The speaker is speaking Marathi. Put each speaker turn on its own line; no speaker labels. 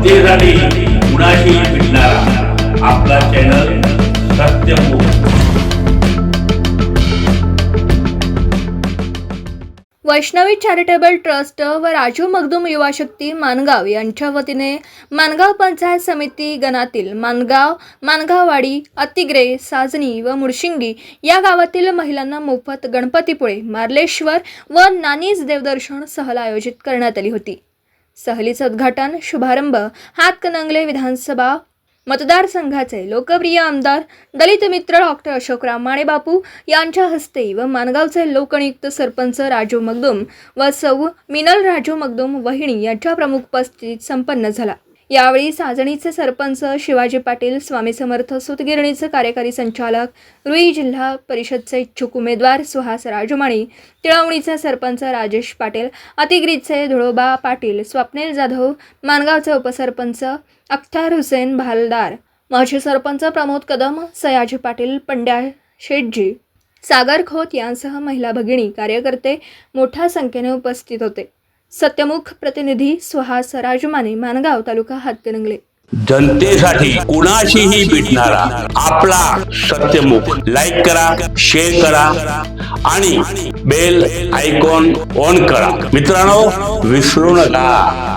जनतेसाठी कुणाशी भेटणारा आपला channel Satyamukh
Vaishnavi charitable trust व राजू मगदूम युवा शक्ती मानगाव यांच्या वतीने मानगाव पंचायत समिती गणातील मानगाव मानगाववाडी अतिग्रे साजनी व मुळशिंगी या गावातील महिलांना मोफत गणपतीपुळे मार्लेश्वर व नानीज देवदर्शन सहल आयोजित करण्यात आली होती. सहलीचं उद्घाटन शुभारंभ हातकणंगले विधानसभा मतदारसंघाचे लोकप्रिय आमदार दलित मित्र डॉक्टर अशोकराव माणेबापू यांच्या हस्ते व मानगावचे लोकनियुक्त सरपंच राजू मगदुम व सौ मिनल राजू मगदुम वहिणी यांच्या प्रमुख उपस्थितीत संपन्न झाला. यावेळी साजणीचे सरपंच शिवाजी पाटील स्वामी समर्थ सुतगिरणीचे कार्यकारी संचालक रुई जिल्हा परिषदचे इच्छुक उमेदवार सुहास राजमाणी तिळवणीचे सरपंच राजेश पाटील अतिग्रीचे धुळोबा पाटील स्वप्नील जाधव मानगावचे उपसरपंच अख्तार हुसेन भालदार माजी सरपंच प्रमोद कदम सयाजी पाटील पंड्या शेटजी सागर खोत यांसह महिला भगिनी कार्यकर्ते मोठ्या संख्येने उपस्थित होते. सत्यमुख प्रतिनिधी सुहास राजमाने मानगाव तालुका हातकणंगले.
जनतेसाठी कुणाशीही भेटणारा आपला सत्यमुख लाईक करा शेअर करा आणि बेल आयकॉन ऑन करा. मित्रांनो विसरू नका.